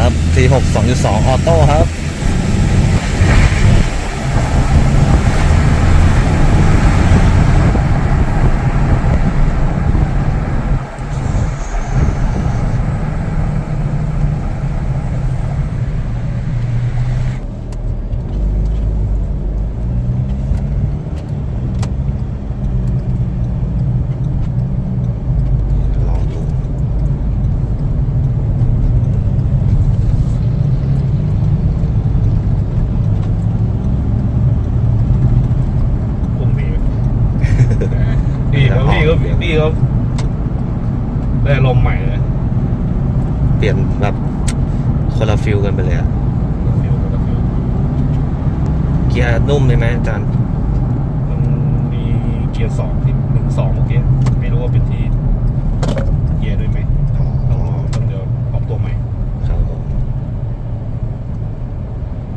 ครับ T6 2.2ออโต้ครับ ลองดู พุ่งดีไหมดีครับพี่ ก็พี่ก็ได้ลมณ์ใหม่เลยเปลี่ยนแบบคนละฟิลกันไปเลยอะฟิลก็ฟิลเกียร์นุ่มเลยไหมอาจารย์มันมีเกียร์สองที่หนึ่งสองเมื่อกี้ไม่รู้ว่าเป็นที่เกียร์ด้วยไหมต้องรอต้องเดี๋ยวออกตัวใหม่ครับผม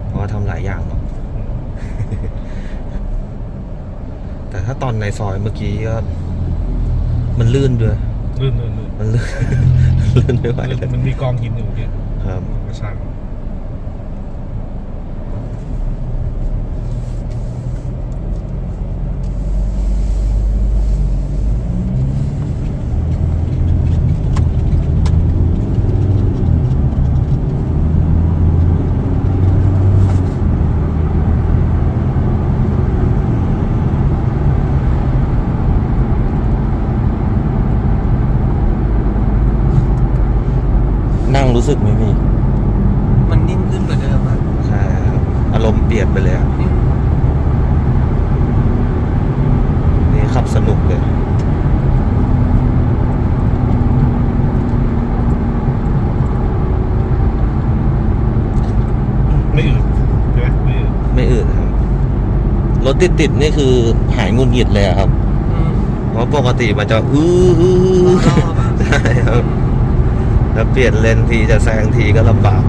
เพราะว่าทำหลายอย่างเนาะแต่ถ้าตอนในซอยเมื่อกี้ก็ มันลื่นด้วยลื่นลื่นลื่นมันลื่น ลื่นไม่ไหวลื่นเลยมันมีกองหินอยู่เมื่อกี้ครับกระช่าง นั่งรู้สึกไหมพี่ มันนิ่มขึ้นกว่าเดิมอะใช่ครับอารมณ์เปลี่ยนไปเลยอะนี่ขับสนุกเลย ไม่อืดใช่ไหมไม่อืดไม่อื่นครับ รถติดติดๆนี่คือหายหงุนหงิดเลยอะครับ อืมเพราะปกติมันจะอื้ออื้อรอบอ ถ้าเปลี่ยนเลนทีจะแซงทีก็ลำบาก